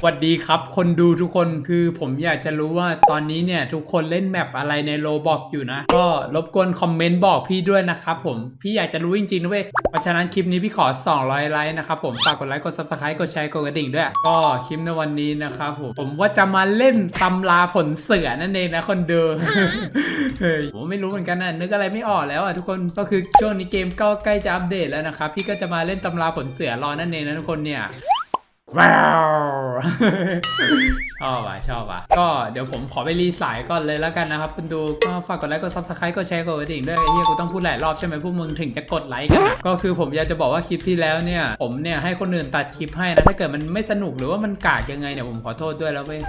สวัสดีครับ คนดูทุกคนคือผมอยากจะรู้ว่าตอนนี้เนี่ย ทุกคนเล่นแมปอะไรในโลบอกอยู่นะ ก็รบกวนคอมเมนต์บอกพี่ด้วยนะครับผม พี่อยากจะรู้จริงๆนะเว้ยเพราะฉะนั้นคลิปนี้พี่ขอ 200 ไลค์นะครับผมฝากกดไลค์กด subscribe กดแชร์กดกระดิ่งด้วย ก็คลิปในวันนี้นะครับผมผมว่าจะมาเล่นตำราผลเสือนั่นเองนะคนดูเฮ้ยผมไม่รู้เหมือนกันนะนึกอะไรไม่ออกแล้วอะทุกคนก็คือช่วงนี้เกมก็ใกล้จะอัปเดตแล้วนะครับพี่ก็จะมาเล่นตำราผลเสือรอนั่นเองนะทุกคนเนี่ย ว้าวชอบอะชอบอะ ก็เดี๋ยวผมขอไปรีสายก่อนเลยแล้วกันนะครับคุณดูก็ฝากกดไลค์กดซับสไครต์กดแชร์กดกระดิ่งด้วยไอ้เหี้ยกูต้องพูดหลายรอบใช่ไหมพวกมึงถึงจะกดไลค์กันนะก็คือผมอยากจะบอกว่าคลิปที่แล้วเนี่ย ผมเนี่ยให้คนอื่นตัดคลิปให้นะถ้าเกิดมันไม่สนุกหรือว่ามันกากยังไงเนี่ยผมขอโทษด้วยแล้วเว้ย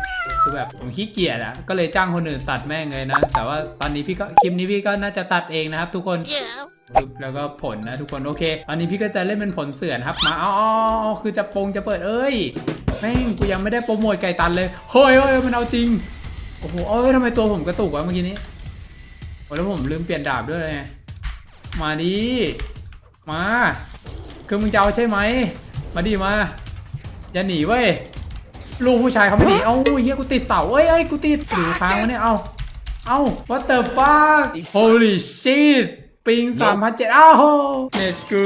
คือแบบผมขี้เกียจอะก็เลยจ้างคนอื่นตัดแม่งเลยนะ แต่ว่าตอนนี้พี่ก็คลิปนี้พี่ก็น่าจะตัดเองนะครับทุกคน ปึ๊บแล้วก็ผลนะทุกคนโอเค อันนี้พี่ก็จะเล่นเป็นผลเสือนะครับมาอ๋ออ๋ออ๋อคือจะปงจะเปิดเอ้ยแม่งกูยังไม่ได้โปรโมทไก่ตันเลยเฮ้ยเฮ้ยมันเอาจริงโอ้โหเอ้ยทำไมตัวผมกระตุกวะเมื่อกี้นี้โอ้แล้วผมลืมเปลี่ยนดาบด้วยไงมาดิมาคือมึงจะเอาใช่ไหมมาดิมาอย่าหนีเว้ยลูกผู้ชายเขาไม่หนีเอ้าเฮียกูติดเสาเอ้ยเอ้ยกูติดหรือค้างวะเนี่ยเอ้าเอ้า what the fuck holy shit ปิง3 0 0 7อ้าวเน็ตกู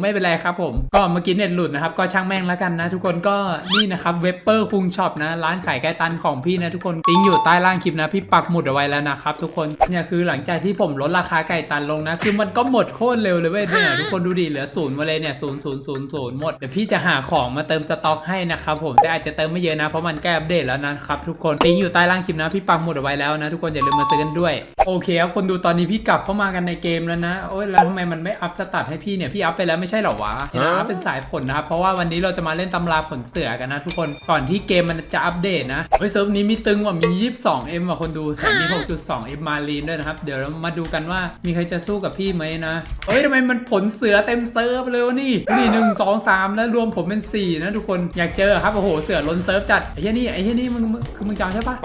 ไม่เป็นไรครับผม ก็เมื่อกี้เน็ตหลุดนะครับ ก็ช่างแม่งแล้วกันนะ ทุกคนก็นี่นะครับเวเปอร์คุงช็อปนะ ร้านขายไก่ตันของพี่นะทุกคนปิงอยู่ใต้ล่างคลิปนะ พี่ปักหมุดเอาไว้แล้วนะครับทุกคนเนี่ยคือหลังจากที่ผมลดราคาไก่ตันลงนะ คือมันก็หมดโคตรเร็วเลยเว้ยเนี่ยทุกคนดูดิเหลือศูนย์มาเลยเนี่ยศูนย์ศูนย์ศูนย์ศูนย์หมดเดี๋ยวพี่จะหาของมาเติมสต็อกให้นะครับผมแต่อาจจะเติมไม่เยอะนะเพราะมันใกล้อัปเดตแล้วนะครับทุกคนปิงอยู่ใต้ล่างคลิปนะพี่ปักหมุดเอาไว้แล้วนะทุกคนอย่าลืมมาซื้อกันด้วยโอเคครับคนดูตอนนี้พี่กลับเข้ามากันในเกมแล้วนะ โอ้ยแล้วทำไมมันไม่อัพสตาร์ทให้พี่เนี่ย พี่อัพไปแล้วไม่ใช่เหรอวะเห็นอัพเป็นสายผลนะครับ เพราะว่าวันนี้เราจะมาเล่นตำราผลเสือกันนะทุกคน ก่อนที่เกมมันจะอัปเดตนะเฮ้ยเซิร์ฟนี้มีตึงว่ะมี 22M ว่ะคนดูแถมมี 6.2M มาลีนด้วยนะครับ เดี๋ยวเรามาดูกันว่ามีใครจะสู้กับพี่ไหมนะเฮ้ยทำไมมันผลเสือเต็มเซิร์ฟเลยวะนี่นี่หนึ่งสองสามแล้วรวมผมเป็นสี่นะทุกคนอยากเจอครับโอ้โหเสือล้นเซิร์ฟจัดไอ้เหี้ยนี่ไอ้เหี้ยนี่มึงมึงคือมึงจำใช่ปะ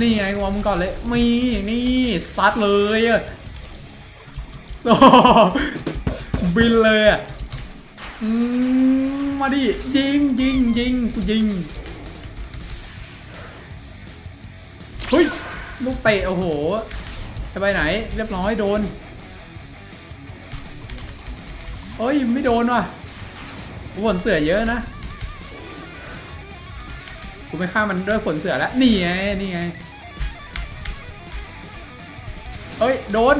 นี่ไงงอมึงก่อนเลยมีนี่สตาร์ทเลยอะ โอ้บินเลยอะมาดิยิงยิงยิงกูยิงเฮ้ยลูกเตะโอ้โหจะไปไหน เรียบร้อยโดนเฮ้ยไม่โดนว่ะผลเสือเยอะนะกูไม่ฆ่ามันด้วยผลเสือแล้วนี่ไงนี่ไงเอ้ยโดน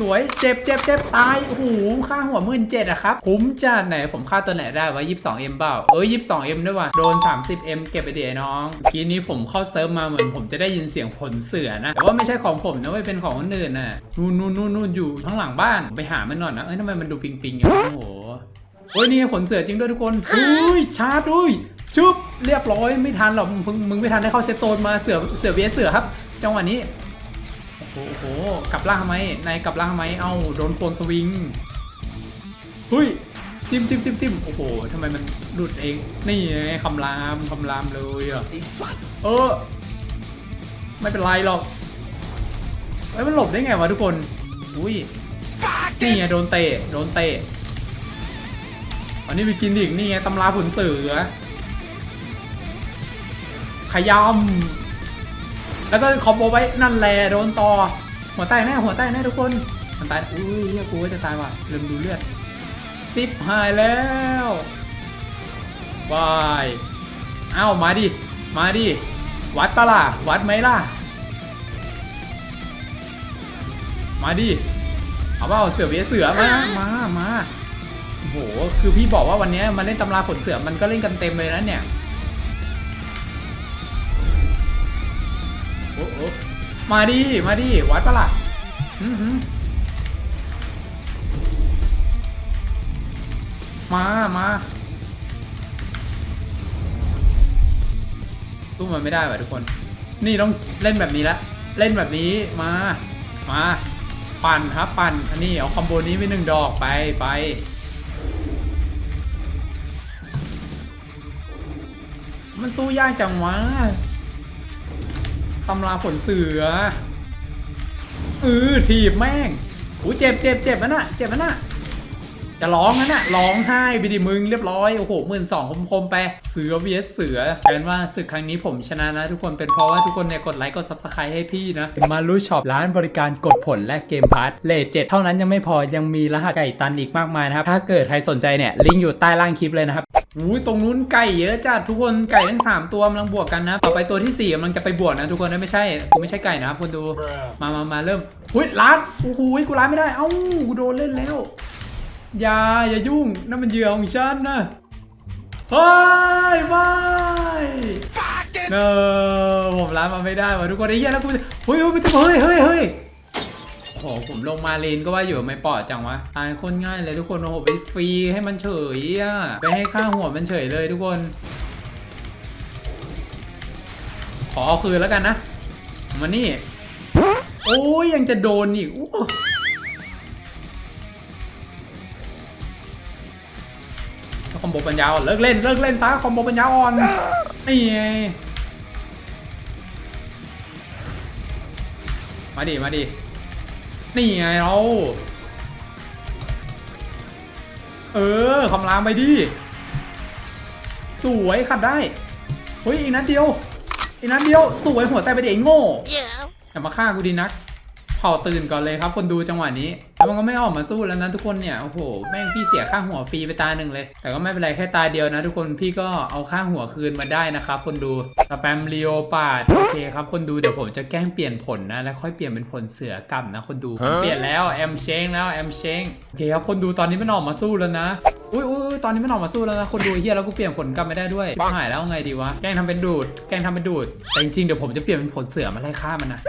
สวยเจ็บเจ็บเจ็บตายโอ้โหค่าหัวหมื่นเจ็ดอะครับ คุ้มจัดไหนผมค่าตัวไหนได้วะ22 M เอ็มเปล่าเอ้ย22 M ด้วยว่ะโดน30 M เอ็มเก็บไปเดี๋ยวน้องเมื่อกี้นี้ผมเข้าเซิร์ฟมาเหมือนผมจะได้ยินเสียงผลเสือนะแต่ว่าไม่ใช่ของผมนะเว้ยเป็นของคนอื่นน่ะนู่นนู่นนู่นอยู่ข้างหลังบ้านไปหามันหน่อยนะเอ้ยทำไมมันดูปิงปิงอย่างนี้โอ้โหโอ้ยนี่ไงผลเสือจริงด้วยทุกคนอุ้ยชาร์จด้วยชุบเรียบร้อยไม่ทันหรอกมึงมึงไม่ทันได้เข้าเซฟโซนมาเสือเสือเวียเสือครับ จังหวะนี้ โอ้โหกลับล่างทำไมนายกลับล่างทำไมเอ้าโดนโคนสวิงเฮ้ยจิ้มจิ้มจิ้มจิ้มโอ้โหทำไมมันหลุดเอง นี่ไงคำรามคำรามเลยอะเออ ไม่เป็นไรหรอกเอ้ยมันหลบได้ไงวะทุกคน อุ้ยนี่ไงโดนเตะ โดนเตะ อันนี้ไปกินอีกนี่ไงตำราผลเสือขยำ แล้วก็คอมโบไว้นั่นแหละโดนต่อ หัวใต้แน่หัวใต้แน่ทุกคนมันตายอุ้ยเฮียกูก็จะตายว่ะลืมดูเลือดสิบหายแล้วบายเอ้ามาดิ มาดิ วัดปะล่ะ วัดไหมล่ะ มาดิ เอาเปล่าเสือเวียเสือมา มา มาโอ้โห คือพี่บอกว่าวันนี้มาเล่นตำราผลเสือมันก็เล่นกันเต็มเลยนะเนี่ย มาดิ มาดิ วัดปะล่ะมา มาสู้มันไม่ได้ว่ะทุกคน นี่ต้องเล่นแบบนี้ละ เล่นแบบนี้ มา มา ปั่นครับปั่น อันนี้เอาคอมโบนี้ไปหนึ่งดอกไปไปมันสู้ยากจังวะ ตำราผลเสือเออถีบแม่งโอ้เจ็บเจ็บเจ็บมันน่ะเจ็บมันน่ะจะร้องนั่นน่ะร้องไห้ไปดิมึงเรียบร้อยโอ้โหหมื่นสองคมๆไปเสือ vs เสือแปลว่าศึกครั้งนี้ผมชนะนะทุกคนเป็นเพราะว่าทุกคนเนี่ยกดไลค์กด subscribe ให้พี่นะมารู้ช็อปร้านบริการกดผลและเกมพาร์ทเลทเจ็ดเท่านั้นยังไม่พอยังมีรหัสไก่ตันอีกมากมายนะครับ ถ้าเกิดใครสนใจเนี่ยลิงก์อยู่ใต้ล่างคลิปเลยนะครับ อุ้ยตรงนู้นไก่เยอะจัดทุกคนไก่ทั้งสามตัวกำลังบวกกันนะ ต่อไปตัวที่สี่กำลังจะไปบวกนะ ทุกคนนะไม่ใช่กูไม่ใช่ไก่นะครับคนดูมามามาเริ่มอุ้ยลัดโอ้โหกูลัดไม่ได้ เอ้ากูโดนเล่นแล้วอย่าอย่ายุ่งนั่นมันเหยื่อของฉันนะเฮ้ยไม่เนอผมลัดมาไม่ได้ว่ะทุกคนไอ้เหี้ยแล้วกูจะเฮ้ยเฮ้ยเฮ้ยเฮ้ยเฮ้ย โอ้โหผมลงมาเลนก็ว่าอยู่ไม่ปลอดจังวะตายคนง่ายเลยทุกคนโอ้โหไปฟรีให้มันเฉยอะไปให้ค่าหัวมันเฉยเลยทุกคน ขอเอาคืนแล้วกันนะมานี่โอ้ยยังจะโดนอีกอคอมโบปัญญาอ่อนเลิกเล่นเลิกเล่นซะคอมโบปัญญาอ่อนนี่ไงมาดิมาดิ นี่ไงเราเออคำรามไปดิสวยขัดได้เฮ้ยอีกนัดเดียวอีกนัดเดียวสวยหัวแตกไปเด็กโง่อย่ามาฆ่ากูดีนักเผาตื่นก่อนเลยครับ คนดูจังหวะนี้ แล้วมันก็ไม่ออกมาสู้แล้วนะทุกคนเนี่ย โอ้โห แม่งพี่เสียค่าหัวฟรีไปตาหนึ่งเลย แต่ก็ไม่เป็นไรแค่ตาเดียวนะทุกคนพี่ก็เอาค่าหัวคืนมาได้นะครับคนดูสแปมเรีโอปาดโอเคครับคนดูเดี๋ยวผมจะแกล้งเปลี่ยนผลนะ แล้วค่อยเปลี่ยนเป็นผลเสือกลับนะคนดูผมเปลี่ยนแล้วแอมเชงแล้วแอมเชงโอเคครับคนดูตอนนี้มันออกมาสู้แล้วนะอุ้ยอุ้ยอุ้ยตอนนี้มันออกมาสู้แล้วนะคนดูเฮียแล้วกูเปลี่ยนผลกลับไม่ได้ด้วยหายแล้วไงดีวะแกล้งทำเป็นดูดแกล้งทำเป็นดูดแต่จริงๆเดี๋ยวผมจะเปลี่ยนเป็นผลเสือมาไล่ฆ่ามันนะ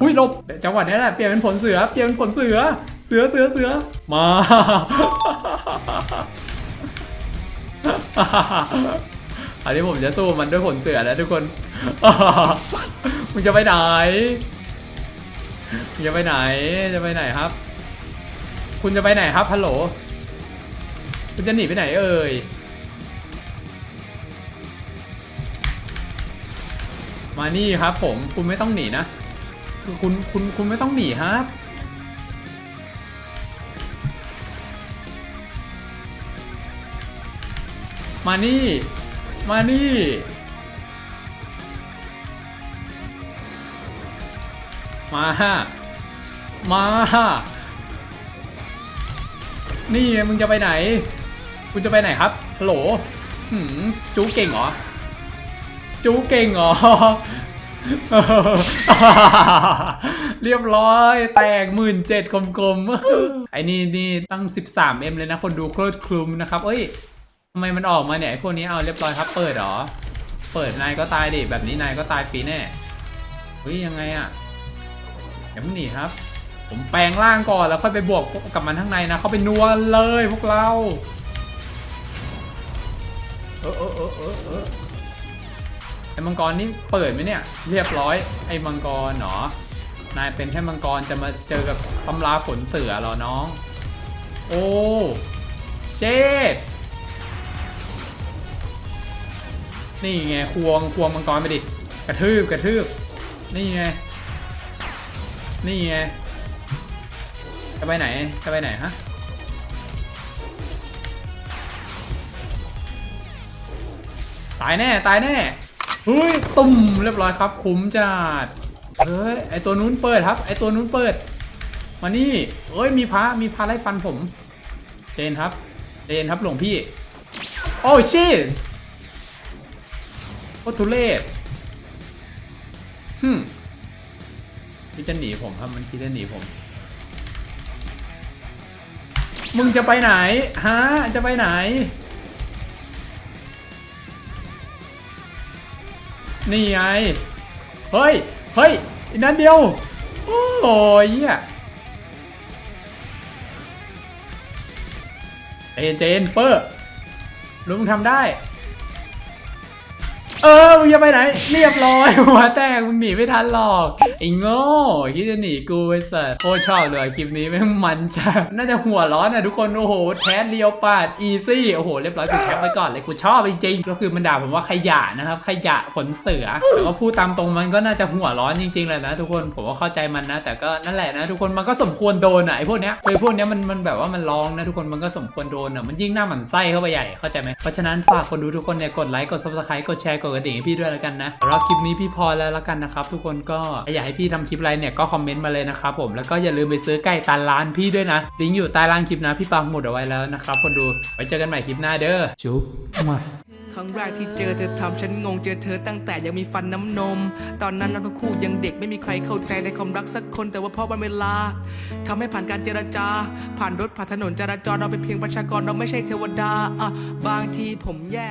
อุ้ยหลบเดี๋ยวจังหวะนี้แหละเปลี่ยนเป็นผลเสือเปลี่ยนเป็นผลเสือ เสือเสือเสือมา อันนี้ผมจะสู้มันด้วยผลเสือแล้วทุกคนมึงจะไปไหนมึงจะไปไหน จะไปไหนครับ คุณจะไปไหนครับฮัลโหล คุณจะหนีไปไหนเอ่ย มานี่ครับผม คุณไม่ต้องหนีนะ คุณ คุณ คุณไม่ต้องหนีครับ มานี่ มานี่ มา มา นี่มึงจะไปไหน คุณจะไปไหนครับฮัลโหลหืมจูเก่งเหรอ จูเก่งเหรอ เรียบร้อย แตกหมื่นเจ็ดกลมๆ ไอ้นี่นี่ตั้ง 13M เลยนะ คนดูโคตรคลุมนะครับ เอ้ย ทำไมมันออกมาเนี่ยไอ้พวกนี้เอาเรียบร้อยครับเปิดหรอ เปิดนายก็ตายดิแบบนี้นายก็ตายฟรีแน่เฮ้ยยังไงอะอย่าเพิ่งหนีครับ ผมแปลงร่างก่อนแล้วค่อยไปบวกกับมันข้างในนะเขาไปนัวเลยพวกเราเออเออเออเออเออไอ้มังกรนี่เปิดไหมเนี่ย เรียบร้อยไอ้มังกรเหรอนายเป็นแค่มังกรจะมาเจอกับตำราฝนเสือเหรอน้อง โอ้เชด นี่ไงควงควงมังกรไปดิ กระทืบกระทืบ นี่ไง นี่ไง จะไปไหน จะไปไหนฮะ ตายแน่ ตายแน่ เฮ้ย ตุ่มเรียบร้อยครับ คุ้มจัด เฮ้ย ไอตัวนู้นเปิดครับ ไอตัวนู้นเปิด มานี่เอ้ย มีพระ มีพระไล่ฟันผม เจนครับ เจนครับหลวงพี่ โอ้ชิ ตโคตรทุเรศฮึมมันจะหนีผมครับมันคิดจะหนีผม มึงจะไปไหน ฮะ จะไปไหน นี่ไง เฮ้ย เฮ้ยอีกนั้นเดียว โอ้ยเหี้ยเจนเจนเปอร์ลุงทำได้ เออมึงจะไปไหน เรียบร้อยหัวแตกมึงหนีไม่ทันหรอก ไอ้โง่คิดจะหนีกูไอ้สัสโคตรชอบเลยคลิปนี้แม่งมันจะน่าจะหัวร้อนอะทุกคนโอ้โหแทสเลียวปาดอีซี่โอ้โหเรียบร้อยกูแคปไปก่อนเลยกูชอบจริงๆก็คือมันด่าผมว่าขยะนะครับขยะผลเสือแต่ว่าพูดตามตรงมันก็น่าจะหัวร้อนจริงๆเลยนะทุกคนผมว่าเข้าใจมันนะ แต่ก็นั่นแหละนะ ทุกคนมันก็สมควรโดนอะไอ้พวกเนี้ยไอ้พวกเนี้ยมันมันแบบว่ามันร้องนะทุกคนมันก็สมควรโดนอะมันยิ่งหน้าหมันไส้เข้าไปใหญ่เข้าใจไหมเพราะฉะนั้นฝากคนดูทุกคนเนี่ยกดไลค์กดซับสไครต์กดแชร์กดกระดิ่งให้พี่ด้วยแล้วกันนะสำหรับคลิปนี้พี่พอแล้วละกันนะครับทุกคนก็อยากให้พี่ทำคลิปอะไรเนี่ยก็คอมเมนต์มาเลยนะครับผมแล้วก็อย่าลืมไปซื้อไก่ตาร้านพี่ด้วยนะลิงก์อยู่ใต้ล่างคลิปนะพี่ปังหมดเอาไว้แล้วนะครับคนดูไว้เจอกันใหม่คลิปหน้าเด้อจุ๊บมาครั้งแรกที่เจอเธอทำฉันงงเจอเธอตั้งแต่ยังมีฟันน้ำนม ตอนนั้นเราทั้งคู่ยังเด็กไม่มีใครเข้าใจในความรักสักคนแต่ว่าเพราะวันเวลาทำให้ผ่านการเจรจา ผ่านรถผ่านถนนจราจรเราเป็นเพียงประชากรเราไม่ใช่เทวดาอะบางทีผมแย่